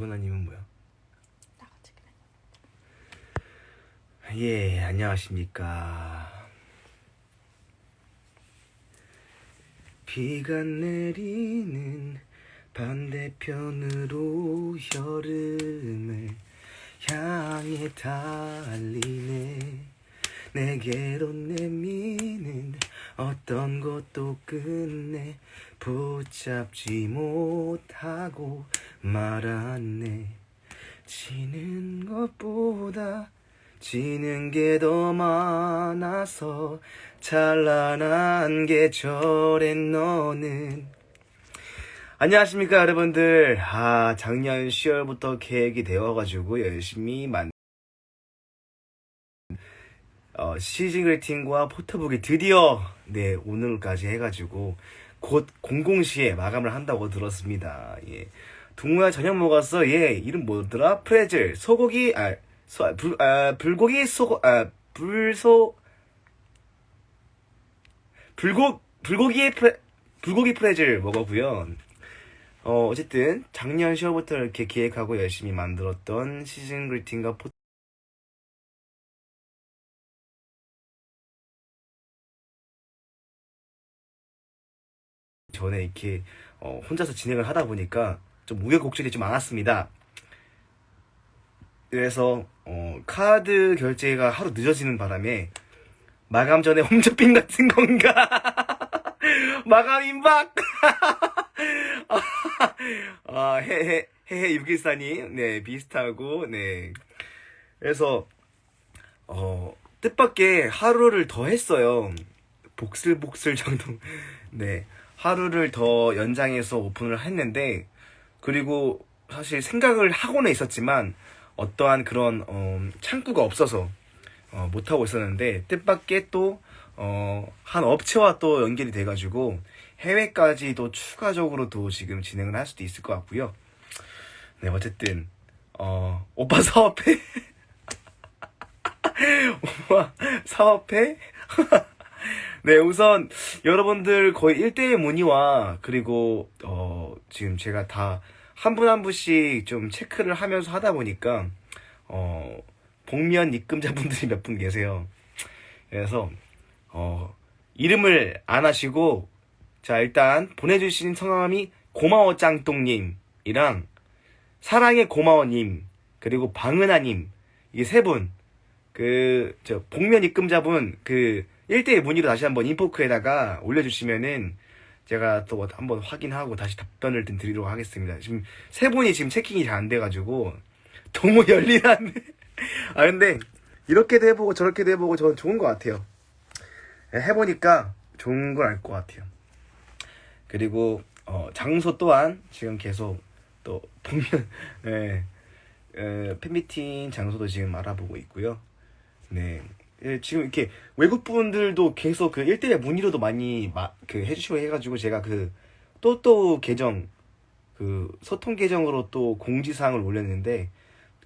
박은하님은 뭐야? 나같이. 예, 안녕하십니까. 비가 내리는 반대편으로 여름을 향해 달리네. 내게로 내미는 어떤 것도 끝내 붙잡지 못하고 말았네. 지는 것보다 지는 게 더 많아서 찬란한 계절엔 너는 안녕하십니까 여러분들 아 작년 10월부터 계획이 되어가지고 열심히 만 어, 시즌 그리팅과 포토북이 드디어 네 오늘까지 해가지고 곧 00시에 마감을 한다고 들었습니다. 예. 동호야 저녁 먹었어 예 이름 뭐더라? 프레즐 소고기 아, 소, 아, 불, 아 불고기 소 아, 불소 불고 불고기 프레 불고기 프레즐 먹었고요. 어 어쨌든 작년 10월부터 이렇게 기획하고 열심히 만들었던 시즌 그리팅과 포 전에 이렇게 어, 혼자서 진행을 하다 보니까 좀 우여곡절이 좀 많았습니다. 그래서 어, 카드 결제가 하루 늦어지는 바람에 마감 전에 홈쇼핑 같은 건가? 마감 임박! 아, 해해, 해해 유기사님, 네, 비슷하고, 네. 그래서, 어, 뜻밖의 하루를 더 했어요. 복슬복슬 정도. 네. 하루를 더 연장해서 오픈을 했는데, 그리고 사실 생각을 하고는 있었지만, 어떠한 그런, 어, 창구가 없어서, 어, 못하고 있었는데, 뜻밖의 또, 어, 한 업체와 또 연결이 돼가지고, 해외까지도 추가적으로 또 지금 진행을 할 수도 있을 것 같고요. 네, 어쨌든, 어, 오빠 사업해? 오빠 사업해? 네, 우선 여러분들 거의 1대1 문의와 그리고 어, 지금 제가 다 한분한 분씩 좀 체크를 하면서 하다 보니까 어, 복면 입금자분들이 몇 분 계세요. 그래서 어, 이름을 안 하시고 자, 일단 보내주신 성함이 고마워 짱똥님이랑 사랑의 고마워님 그리고 방은하님 이게 세 분. 그, 저, 복면 입금자분, 그, 1대1 문의로 다시 한번 인포크에다가 올려주시면은, 제가 또 한번 확인하고 다시 답변을 좀 드리도록 하겠습니다. 지금 세 분이 지금 체킹이 잘 안 돼가지고, 너무 열리나네. 아, 근데, 이렇게도 해보고 저렇게도 해보고 저는 좋은 것 같아요. 해보니까 좋은 걸 알 것 같아요. 그리고, 어, 장소 또한 지금 계속 또, 복면, 예, 에, 팬미팅 장소도 지금 알아보고 있고요. 네. 예, 지금 이렇게 외국 분들도 계속 그 1대1 문의로도 많이 마, 그 해주시고 해가지고 제가 그 또또 계정 그 소통 계정으로 또 공지사항을 올렸는데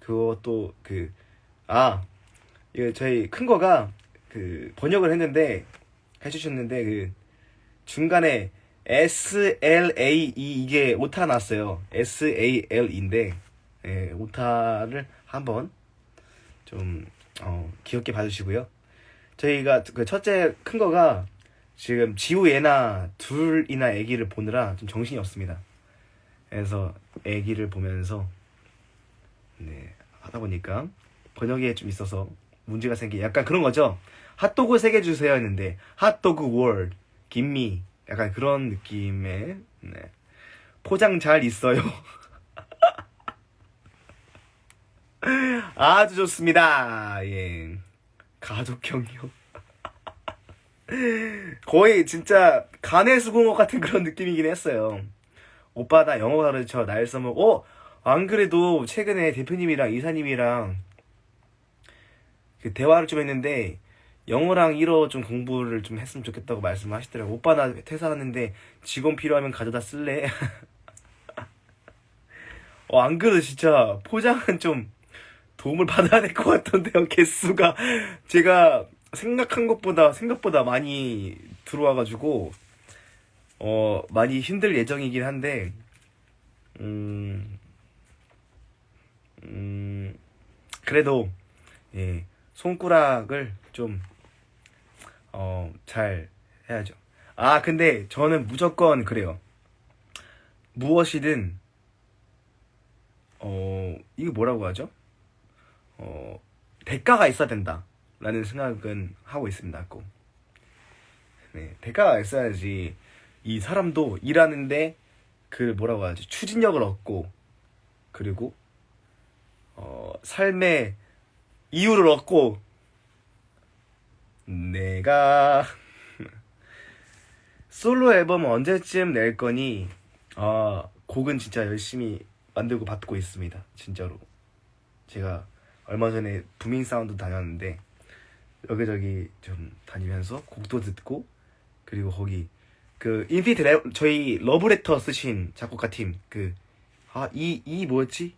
그것도 그 아, 이거 저희 큰 거가 그 번역을 했는데 해주셨는데 그 중간에 S L A E 이게 오타 났어요. S A L E인데 예, 오타를 한번 좀 어, 귀엽게 봐주시고요. 저희가 그 첫째 큰 거가 지금 지우 얘나 둘이나 아기를 보느라 좀 정신이 없습니다. 그래서 아기를 보면서 네 하다 보니까 번역에 좀 있어서 문제가 생기 약간 그런 거죠. 핫도그 세 개 주세요 했는데 핫도그 월드 김미 약간 그런 느낌의 네. 포장 잘 있어요. 아주 좋습니다. 예. 가족형이요. 거의 진짜 간의 수공업 같은 그런 느낌이긴 했어요. 오빠 나 영어 가르쳐 날 써먹 어? 안 그래도 최근에 대표님이랑 이사님이랑 그 대화를 좀 했는데 영어랑 1어 좀 공부를 좀 했으면 좋겠다고 말씀하시더라고. 오빠 나 퇴사하는데 직원 필요하면 가져다 쓸래? 어, 안 그래도 진짜 포장은 좀 도움을 받아야 될 것 같던데요. 개수가 제가 생각한 것보다 생각보다 많이 들어와가지고 어 많이 힘들 예정이긴 한데 음 음, 그래도, 예, 손가락을 좀, 어, 잘 해야죠. 아, 근데 저는 무조건 그래요. 무엇이든, 어, 이거 뭐라고 하죠? 어, 대가가 있어야 된다. 라는 생각은 하고 있습니다, 꼭. 네, 대가가 있어야지 이 사람도 일하는데 그 뭐라고 하지? 추진력을 얻고, 그리고, 어, 삶의 이유를 얻고, 내가, 솔로 앨범 언제쯤 낼 거니? 아, 곡은 진짜 열심히 만들고 받고 있습니다. 진짜로. 제가 얼마 전에 부민 사운드 다녔는데 여기저기 좀 다니면서 곡도 듣고 그리고 거기 그 인피니트 레, 저희 러브레터 쓰신 작곡가 팀 그 아 이이 뭐였지?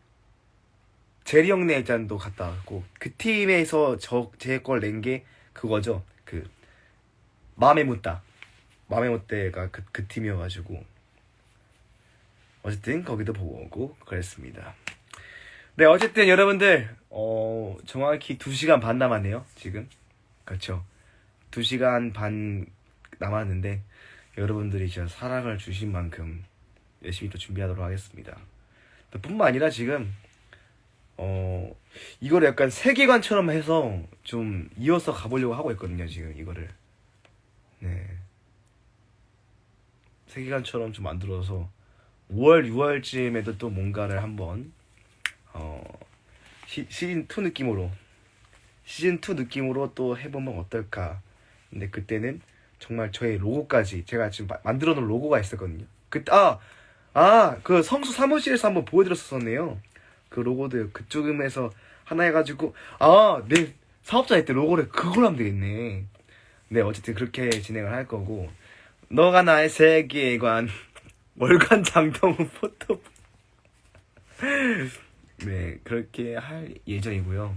제리 형네 잔도 갔다 왔고 그 팀에서 저 제 걸 낸 게 그거죠. 그 마음에 묻다. 마음에 묻다가 그, 그 팀이어가지고 어쨌든 거기도 보고 오고 그랬습니다. 네, 어쨌든 여러분들, 어, 정확히 2시간 반 남았네요, 지금. 그렇죠. 2시간 반 남았는데, 여러분들이 진짜 사랑을 주신 만큼 열심히 또 준비하도록 하겠습니다. 또 뿐만 아니라 지금, 어, 이거를 약간 세계관처럼 해서 좀 이어서 가보려고 하고 있거든요, 지금 이거를. 네. 세계관처럼 좀 만들어서 5월, 6월쯤에도 또 뭔가를 한번 어, 시, 시즌 2 느낌으로 시즌 2 느낌으로 또 해보면 어떨까. 근데 그때는 정말 저의 로고까지 제가 지금 마- 만들어 놓은 로고가 있었거든요. 그때 아, 아, 그 성수 사무실에서 한번 보여드렸었네요. 그 로고도 그쪽에서 하나 해가지고 아, 내 사업자 할때 로고를 그걸로 하면 되겠네. 네, 어쨌든 그렇게 진행을 할 거고 너가 나의 세계관 월간 장동 포토 네, 그렇게 할 예정이고요.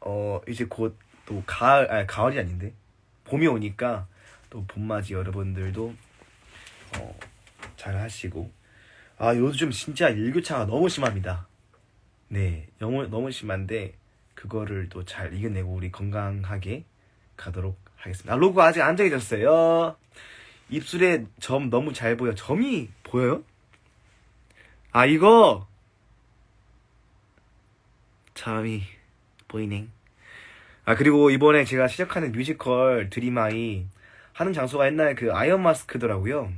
어, 이제 곧 또 가을, 아니, 가을이 아닌데. 봄이 오니까 또 봄맞이 여러분들도 어, 잘 하시고. 아, 요즘 진짜 일교차가 너무 심합니다. 네, 너무, 너무 심한데, 그거를 또 잘 이겨내고 우리 건강하게 가도록 하겠습니다. 아, 로고 아직 안 정해졌어요. 입술에 점 너무 잘 보여. 점이 보여요? 아, 이거! 점이 보이네. 아, 그리고 이번에 제가 시작하는 뮤지컬 드림아이 하는 장소가 옛날 그 아이언 마스크더라고요.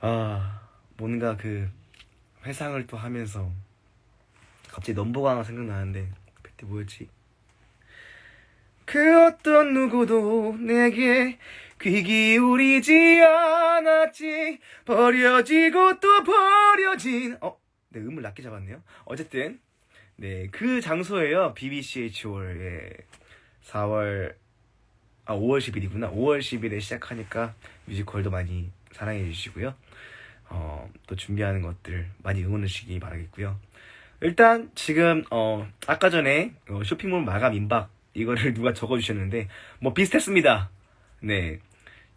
아, 뭔가 그 회상을 또 하면서 갑자기 넘버가 하나 생각나는데 그때 뭐였지? 그 어떤 누구도 내게 귀 기울이지 않았지 버려지고 또 버려진 어? 네 음을 낮게 잡았네요 어쨌든 네 그 장소예요 BBCH 홀 4월 아 5월 10일이구나 5월 10일에 시작하니까 뮤지컬도 많이 사랑해 주시고요 어, 또 준비하는 것들 많이 응원해 주시기 바라겠고요 일단 지금 어 아까 전에 어, 쇼핑몰 마감 임박 이거를 누가 적어 주셨는데 뭐 비슷했습니다. 네.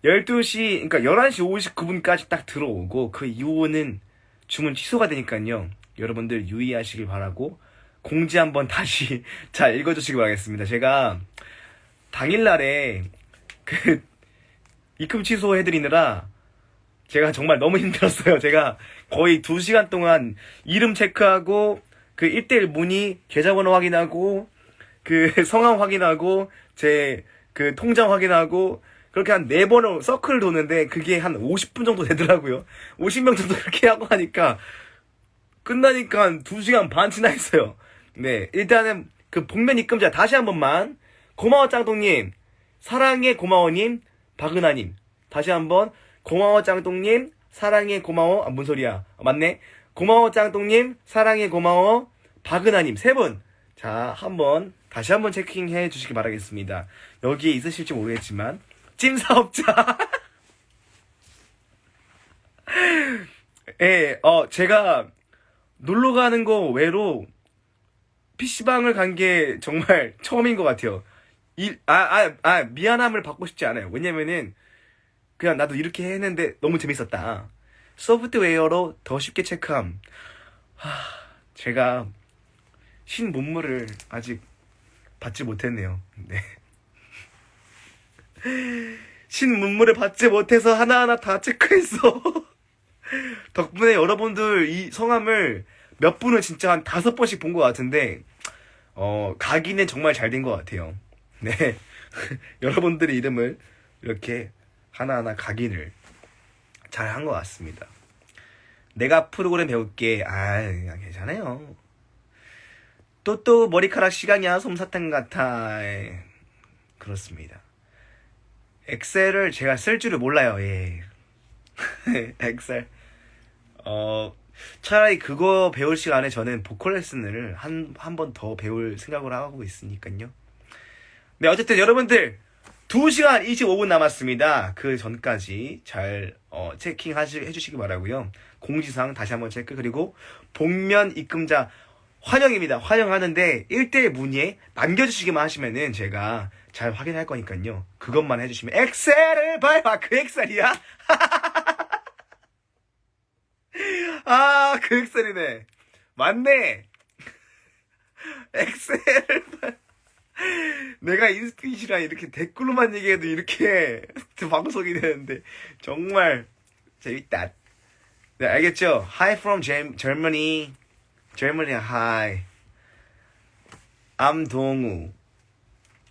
12시 그러니까 11시 59분까지 딱 들어오고 그 이후는 주문 취소가 되니까요. 여러분들 유의하시길 바라고 공지 한번 다시 잘 읽어주시기 바라겠습니다. 제가 당일날에 그 입금 취소해드리느라 제가 정말 너무 힘들었어요. 제가 거의 2시간 동안 이름 체크하고 그 1대1 문의 계좌번호 확인하고 그 성함 확인하고 제 그 통장 확인하고 그렇게 한 네 번을 서클을 도는데 그게 한 50분 정도 되더라고요. 50명 정도 그렇게 하고 하니까 끝나니까 2시간 반 지나 있어요. 네, 일단은 그 복면 입금자 다시 한 번만. 고마워 짱동님, 사랑해 고마워님, 박은하님. 다시 한번. 고마워 짱동님, 사랑해 고마워. 아, 뭔 소리야? 아, 맞네. 고마워 짱동님, 사랑해 고마워. 박은하님. 세 분. 자, 한번. 다시 한번 체킹해 주시기 바라겠습니다. 여기에 있으실지 모르겠지만. 찜 사업자. 예, 어 제가 놀러 가는 거 외로 PC방을 간 게 정말 처음인 것 같아요. 일, 아, 아, 아, 미안함을 받고 싶지 않아요. 왜냐면은, 그냥 나도 이렇게 했는데 너무 재밌었다. 소프트웨어로 더 쉽게 체크함. 제가 신 문물을 아직 받지 못했네요. 네. 신 문물을 받지 못해서 하나하나 다 체크했어. 덕분에 여러분들 이 성함을 몇 분은 진짜 한 다섯 번씩 본 것 같은데, 어, 가기는 정말 잘 된 것 같아요. 네. 여러분들의 이름을 이렇게 하나하나 각인을 잘 한 것 같습니다. 내가 프로그램 배울게. 아, 괜찮아요. 또, 또, 머리카락 시간이야. 솜사탕 같아. 예. 그렇습니다. 엑셀을 제가 쓸 줄을 몰라요. 예. 엑셀. 어, 차라리 그거 배울 시간에 저는 보컬 레슨을 한, 한 번 더 배울 생각을 하고 있으니까요. 네, 어쨌든 여러분들, 2시간 25분 남았습니다. 그 전까지 잘, 어, 체킹 하시, 해주시기 바라고요 공지사항 다시 한번 체크, 그리고 복면 입금자 환영입니다. 환영하는데, 1대 문의에 남겨주시기만 하시면은 제가 잘 확인할 거니까요. 그것만 해주시면, 엑셀을 밟아! 그 엑셀이야? 아, 그 엑셀이네. 맞네. 엑셀을 밟 내가 인스피시랑 이렇게 댓글로만 얘기해도 이렇게 방송이 되는데 정말 재밌다. 네, 알겠죠? Hi from Germany. Germany, hi. I'm 동우.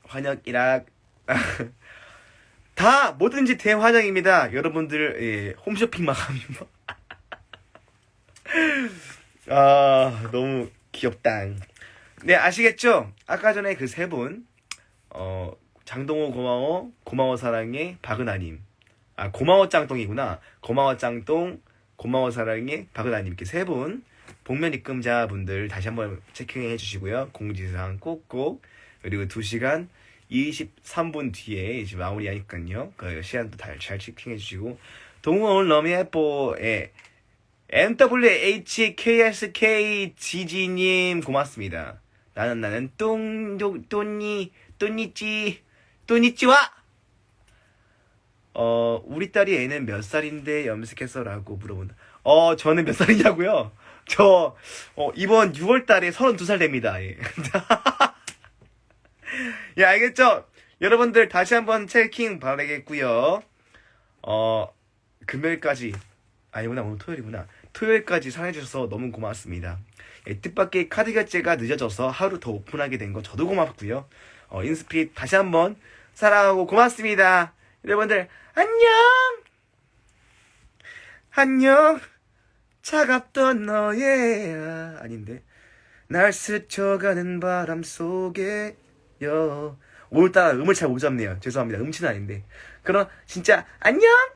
환영 이락. 다 뭐든지 대환영입니다. 여러분들 예, 홈쇼핑 마감입니다. 아 너무 귀엽다. 네 아시겠죠? 아까 전에 그 세 분, 어 장동호 고마워, 고마워 사랑해, 박은하님. 아 고마워 짱똥이구나. 고마워 짱똥, 고마워 사랑해, 박은하님 이렇게 세 분. 복면 입금자 분들 다시 한번 체킹해 주시고요. 공지사항 꼭꼭 그리고 2시간 23분 뒤에 이제 마무리하니까요. 그 시간도 잘, 잘 체킹해 주시고 동호 오늘 너무 예뻐. 예. MWHKSK 지지님 고맙습니다. 나는 나는 똥, 똥, 똥니, 똥니찌, 똥니찌와! 어, 우리 딸이 애는 몇 살인데 염색했어? 라고 물어본다. 어, 저는 몇 살이냐고요? 저, 어, 이번 6월 달에 32살 됩니다. 예. 예, 알겠죠? 여러분들 다시 한번 체킹 바라겠고요 어, 금요일까지, 아니구나, 오늘 토요일이구나. 토요일까지 사랑해주셔서 너무 고맙습니다. 예, 뜻밖의 카드 결제가 늦어져서 하루 더 오픈하게 된 거 저도 고맙고요. 어, 인스피릿 다시 한번 사랑하고 고맙습니다. 여러분들, 안녕! 안녕! 차갑던 너의, 아, 아닌데. 날 스쳐가는 바람 속에, 여. 오늘따라 음을 잘 못 잡네요. 죄송합니다. 음치는 아닌데. 그럼, 진짜, 안녕!